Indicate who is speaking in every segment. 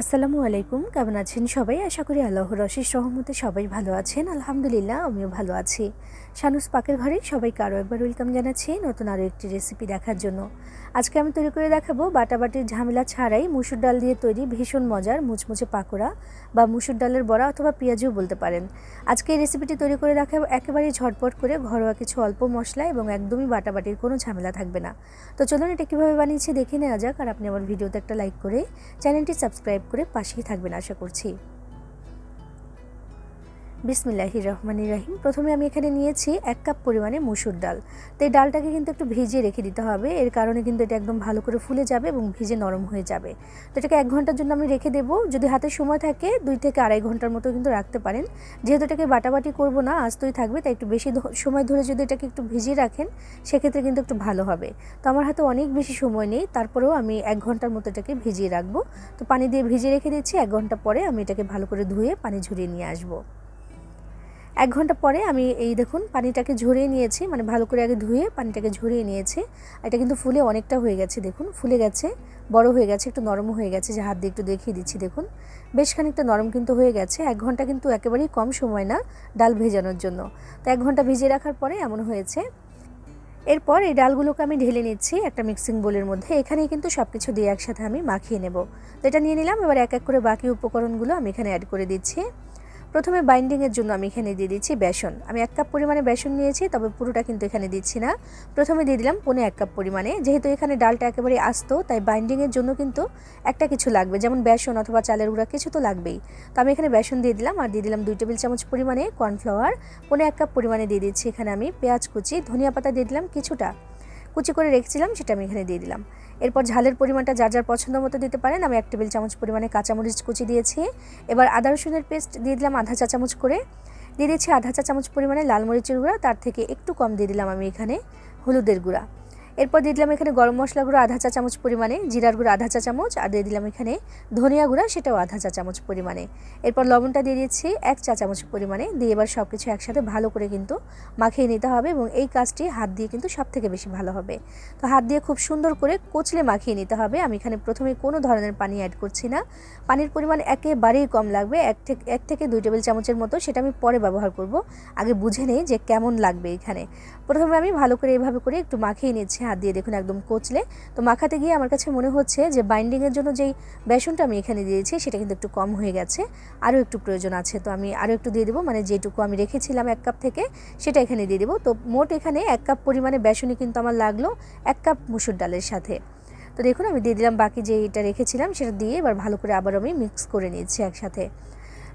Speaker 1: আসসালামু আলাইকুম, কেমন আছেন সবাই? আশা করি আল্লাহর অশেষ রহমতে সবাই ভালো আছেন। আলহামদুলিল্লাহ, আমিও ভালো আছি। শানুস পাকের ঘরে সবাইকে আরও একবার ওয়েলকাম জানাচ্ছি নতুন আরও একটি রেসিপি দেখার জন্য। আজকে আমি তৈরি করে দেখাবো বাটাবাটির ঝামেলা ছাড়াই মুসুর ডাল দিয়ে তৈরি ভীষণ মজার মুচমুচে পাকোড়া বা মুসুর ডালের বড়া অথবা পেঁয়াজও বলতে পারেন। আজকে এই রেসিপিটি তৈরি করে দেখাবো একেবারেই ঝটপট করে ঘরোয়া কিছু অল্প মশলা এবং একদমই বাটাবাটির কোনো ঝামেলা থাকবে না। তো চলুন এটা কীভাবে বানিয়েছি দেখে নেওয়া যাক আর আপনি আমার ভিডিওতে একটা লাইক করে চ্যানেলটি সাবস্ক্রাইব করে পাশেই থাকবেন আশা করছি। বিসমিল্লাহি রহমানির রাহিম। প্রথমে আমি এখানে নিয়েছি এক কাপ পরিমাণে মুসুর ডাল। তো এই ডালটাকে কিন্তু একটু ভিজিয়ে রেখে দিতে হবে। এর কারণে কিন্তু এটা একদম ভালো করে ফুলে যাবে এবং ভিজে নরম হয়ে যাবে। তো এটাকে এক ঘণ্টার জন্য আমি রেখে দেবো। যদি হাতে সময় থাকে, দুই থেকে আড়াই ঘণ্টার মতো কিন্তু রাখতে পারেন। যেহেতু এটাকে বাটাবাটি করব না, আস্তই থাকবে, তাই একটু বেশি সময় ধরে যদি এটাকে একটু ভিজিয়ে রাখেন, সেক্ষেত্রে কিন্তু একটু ভালো হবে। তো আমার হাতে অনেক বেশি সময় নেই, তারপরেও আমি এক ঘণ্টার মতো এটাকে ভিজিয়ে রাখব। তো পানি দিয়ে ভিজিয়ে রেখে দিচ্ছি। এক ঘণ্টা পরে আমি এটাকে ভালো করে ধুয়ে পানি ঝরিয়ে নিয়ে আসব। এক ঘণ্টা পরে আমি এই দেখুন পানিটাকে ঝরিয়ে নিয়েছি মানে ভালো করে আগে ধুয়ে পানিটাকে ঝরিয়ে নিয়েছি। এটা কিন্তু ফুলে অনেকটা হয়ে গেছে দেখুন, ফুলে গেছে, বড় হয়ে গেছে, একটু নরম হয়ে গেছে, যে হাত দিয়ে একটু দেখিয়ে দিচ্ছি দেখুন। বেশ খানিকটা নরম কিন্তু হয়ে গেছে, এক ঘণ্টা কিন্তু একেবারেই কম সময় না ডাল ভেজানোর জন্য। তো এক ঘণ্টা ভিজিয়ে রাখার পরে এমন হয়েছে। এরপর এই ডালগুলোকে আমি ঢেলে নিচ্ছি একটা মিক্সিং বোলের মধ্যে, এখানেই কিন্তু সব কিছু দিয়ে একসাথে আমি মাখিয়ে নেব। তো এটা নিয়ে নিলাম, এবার এক এক করে বাকি উপকরণগুলো আমি এখানে অ্যাড করে দিচ্ছি। প্রথমে বাইন্ডিংয়ের জন্য আমি এখানে দিয়ে দিচ্ছি বেসন। আমি এক কাপ পরিমাণে বেসন নিয়েছি, তবে পুরোটা কিন্তু এখানে দিচ্ছি না। প্রথমে দিয়ে দিলাম পনে এক কাপ পরিমাণে। যেহেতু এখানে ডালটা একেবারে আসতো, তাই বাইন্ডিংয়ের জন্য কিন্তু একটা কিছু লাগবে। যেমন বেসন অথবা চালের গুঁড়া, কিছু তো লাগবেই। তো আমি এখানে বেসন দিয়ে দিলাম আর দিয়ে দিলাম দুই টেবিল চামচ পরিমাণে কর্নফ্লাওয়ার পনে এক কাপ পরিমাণে দিয়ে দিচ্ছি এখানে আমি পেঁয়াজ কুচি, ধনিয়া পাতা দিয়ে দিলাম কিছুটা। কুচি করে রেখেছিলাম, সেটা আমি এখানে দিয়ে দিলাম। এরপর ঝালের পরিমাণটা যার যার পছন্দ মতো দিতে পারেন, আমি এক টেবিল চামচ পরিমাণে কাঁচামরিচ কুচি দিয়েছি। এবার আদা রসুনের পেস্ট দিয়ে দিলাম আধা চা চামচ করে। দিয়ে দিয়েছি আধা চা চামচ পরিমাণে লাল মরিচের গুঁড়া, তার থেকে একটু কম দিয়ে দিলাম আমি এখানে হলুদের গুঁড়া। এরপর দিয়ে দিলাম এখানে গরম মশলা গুঁড়ো আধা চা চামচ পরিমাণে, জিরার গুঁড়ো আধা চা চামচ, আর দিয়ে দিলাম এখানে ধনিয়া গুঁড়া, সেটাও আধা চা চামচ পরিমাণে। এরপর লবণটা দিয়ে দিচ্ছি এক চা চামচ পরিমাণে। দিয়ে এবার সব কিছু একসাথে ভালো করে কিন্তু মাখিয়ে নিতে হবে এবং এই কাজটি হাত দিয়ে কিন্তু সব থেকে বেশি ভালো হবে। তো হাত দিয়ে খুব সুন্দর করে কচলে মাখিয়ে নিতে হবে। আমি এখানে প্রথমে কোনো ধরনের পানি অ্যাড করছি না। পানির পরিমাণ একেবারেই কম লাগবে, এক থেকে এক থেকে দুই টেবিল চামচের মতো, সেটা আমি পরে ব্যবহার করব। আগে বুঝে নেই যে কেমন লাগবে এখানে। প্রথমে আমি ভালো করে এভাবে করে একটু মাখিয়ে নিচ্ছি। হাত দিয়ে দেখুন একদম কোচলে। তো মাখাতে গিয়ে আমার কাছে মনে হচ্ছে যে বাইন্ডিংয়ের জন্য যেই বেসনটা আমি এখানে দিয়েছি সেটা কিন্তু একটু কম হয়ে গেছে। আরও একটু প্রয়োজন আছে। তো আমি আরও একটু দিয়ে দেবো। মানে যেটুকু আমি রেখেছিলাম এক কাপ থেকে সেটা এখানে দিয়ে দেবো। তো মোট এখানে এক কাপ পরিমাণে বেসনই কিন্তু আমার লাগল এক কাপ মুসুর ডালের সাথে। তো দেখুন আমি দিয়ে দিলাম বাকি যে এটা রেখেছিলাম সেটা দিয়ে এবার ভালো করে আবার আমি মিক্স করে নিচ্ছি একসাথে।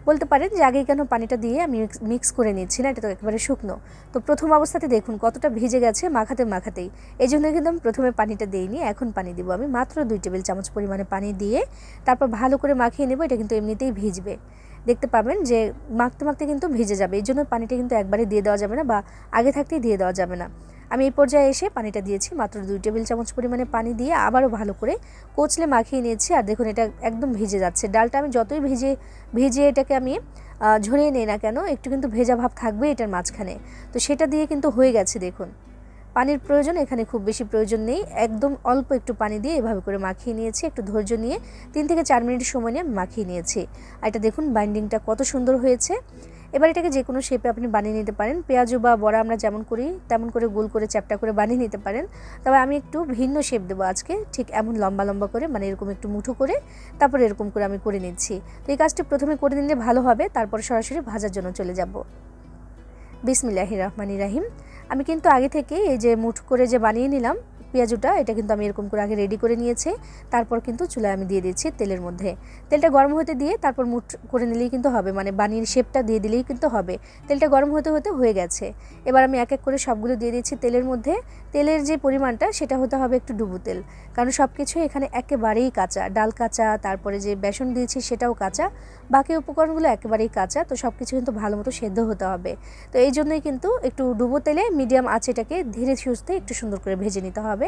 Speaker 1: বলতে পারেন যে আগেই কেন পানিটা দিয়ে আমি মিক্স করে নিচ্ছি না, এটা তো একেবারে শুকনো। তো প্রথম অবস্থাতে দেখুন কতটা ভিজে গেছে মাখাতে মাখাতেই। এই জন্য কিন্তু আমি প্রথমে পানিটা দিইনি, এখন পানি দিব আমি। মাত্র দুই টেবিল চামচ পরিমাণে পানি দিয়ে তারপর ভালো করে মাখিয়ে নেব, এটা কিন্তু এমনিতেই ভিজবে। দেখতে পাবেন যে মাখতে মাখতে কিন্তু ভিজে যাবে, এই জন্য পানিটা কিন্তু একবারে দিয়ে দেওয়া যাবে না বা আগে থাকতেই দিয়ে দেওয়া যাবে না। আমি এই পর্যায়ে এসে পানিটা দিয়েছি, মাত্র দুই টেবিল চামচ পরিমাণে পানি দিয়ে আবারও ভালো করে কোচলে মাখিয়ে নিয়েছি। আর দেখুন, এটা একদম ভিজে যাচ্ছে। ডালটা আমি যতই ভিজে, ভিজিয়ে এটাকে আমি ঝরিয়ে নিই না কেন, একটু কিন্তু ভেজা ভাব থাকবে এটার মাঝখানে। তো সেটা দিয়ে কিন্তু হয়ে গেছে, দেখুন। পানির প্রয়োজন এখানে খুব বেশি প্রয়োজন নেই। একদম অল্প একটু পানি দিয়ে এভাবে করে মাখিয়ে নিয়েছি। একটু ধৈর্য নিয়ে তিন থেকে চার মিনিট সময় নিয়ে মাখিয়ে নিয়েছি। আর এটা দেখুন বাইন্ডিংটা কত সুন্দর হয়েছে। এবার এটাকে যে কোনো শেপে আপনি বানিয়ে নিতে পারেন। পেঁয়াজু বা বড়া আমরা যেমন করি, তেমন করে গোল করে চ্যাপটা করে বানিয়ে নিতে পারেন। তবে আমি একটু ভিন্ন শেপ দেবো আজকে, ঠিক এমন লম্বা লম্বা করে মানে এরকম একটু মুঠো করে, তারপর এরকম করে আমি করে নিচ্ছি। তো এই কাজটি প্রথমে করে নিলে ভালো হবে, তারপর সরাসরি ভাজার জন্য চলে যাব। বিসমিল্লাহি রহমানি রাহিম। আমি কিন্তু আগে থেকে এই যে মুঠ করে যে বানিয়ে নিলাম পেঁয়াজুটা, এটা কিন্তু আমি এরকম করে আগে রেডি করে নিয়েছি। তারপর কিন্তু চুলায় আমি দিয়ে দিয়েছি তেলের মধ্যে। তেলটা গরম হতে দিয়ে তারপর মুঠ করে নিলেই কিন্তু হবে মানে বানির শেপটা দিয়ে দিলেই কিন্তু হবে। তেলটা গরম হতে হতে হয়ে গেছে। এবার আমি এক এক করে সবগুলো দিয়ে দিচ্ছি তেলের মধ্যে। তেলের যে পরিমাণটা, সেটা হতে হবে একটু ডুবো তেল। কারণ সব কিছু এখানে একেবারেই কাঁচা। ডাল কাঁচা, তারপরে যে বেসন দিয়েছি, সেটাও কাঁচা। বাকি উপকরণগুলো একেবারেই কাঁচা। তো সব কিছু কিন্তু ভালো মতো সেদ্ধ হতে হবে। তো এই জন্যই কিন্তু একটু ডুবো তেলে মিডিয়াম আঁচেটাকে ধীরে সুস্থে একটু সুন্দর করে ভেজে নিতে হবে।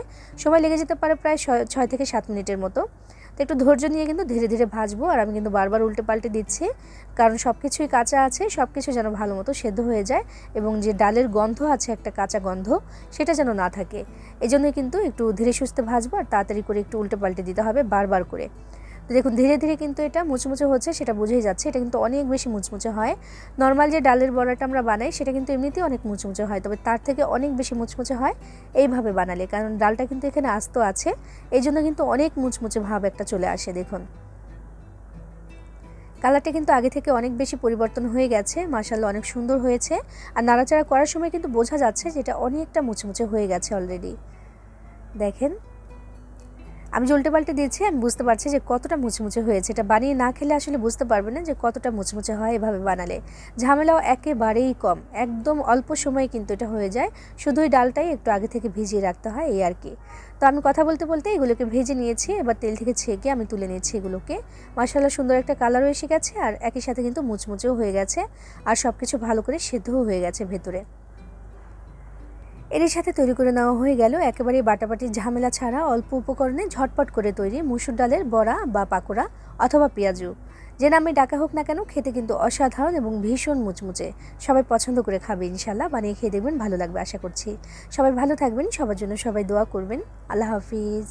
Speaker 1: সময় লেগে যেতে পারে প্রায় ছয় থেকে সাত মিনিটের মতো। তো একটু ধৈর্য নিয়ে কিন্তু ধীরে ধীরে ভাজবো আর আমি কিন্তু বারবার উল্টে পাল্টে দিচ্ছি। কারণ সব কিছুই কাঁচা আছে সব কিছু যেন ভালো মতো সেদ্ধ হয়ে যায় এবং যে ডালের গন্ধ আছে একটা কাঁচা গন্ধ, সেটা যেন না থাকে। এই কিন্তু একটু ধীরে সুস্থে ভাজবো আর তাড়াতাড়ি করে একটু উল্টে পাল্টে দিতে হবে বারবার করে। তো দেখুন, ধীরে ধীরে কিন্তু এটা মুচমুচে হচ্ছে, সেটা বুঝেই যাচ্ছে। এটা কিন্তু অনেক বেশি মুচমুচে হয়। নর্মাল যে ডালের বড়াটা আমরা বানাই, সেটা কিন্তু এমনিতেই অনেক মুচমুচে হয়, তবে তার থেকে অনেক বেশি মুচমুচে হয় এইভাবে বানালে, কারণ ডালটা কিন্তু এখানে আস্ত আছে। এই জন্য কিন্তু অনেক মুচমুচে ভাব একটা চলে আসে, দেখুন। কালারটা কিন্তু আগে থেকে অনেক বেশি পরিবর্তন হয়ে গেছে মাসাল্লাহ অনেক সুন্দর হয়েছে। আর নাড়াচাড়া করার সময় কিন্তু বোঝা যাচ্ছে যেটা অনেকটা মুচমুচে হয়ে গেছে অলরেডি। দেখেন আমি যে উল্টে দিয়েছি, আমি বুঝতে পারছি যে কতটা মুচমুচে হয়েছে। এটা বানিয়ে না খেলে আসলে বুঝতে পারবে না যে কতটা মুচমুচে হয় এভাবে বানালে। ঝামেলাও একেবারেই কম। একদম অল্প সময়ে কিন্তু এটা হয়ে যায়। শুধুই ডালটাই একটু আগে থেকে ভিজিয়ে রাখতে হয়, এই আর কি। তো আমি কথা বলতে বলতে এগুলোকে ভেজে নিয়েছি, এবার তেল থেকে ছেঁকে আমি তুলে নিয়েছি এগুলোকে। মাসাল্লাহ সুন্দর একটা কালারও এসে গেছে আর একই সাথে কিন্তু মুচমুচেও হয়ে গেছে। আর সব কিছু ভালো করে সেদ্ধও হয়ে গেছে ভেতরে। এর সাথে তৈরি করে নেওয়া হয়ে গেল একেবারে বাটাবাটির ঝামেলা ছাড়া অল্প উপকরণে ঝটপট করে তৈরি মুসুর ডালের বড়া বা পাকোড়া অথবা পেঁয়াজু। যে নামে ডাকা হোক না কেন খেতে কিন্তু অসাধারণ এবং ভীষণ মুচমুচে। সবাই পছন্দ করে খাবে ইনশাল্লাহ বানিয়ে খেয়ে দেখবেন ভালো লাগবে আশা করছি। সবাই ভালো থাকবেন। সবার জন্য সবাই দোয়া করবেন। আল্লাহ হাফিজ।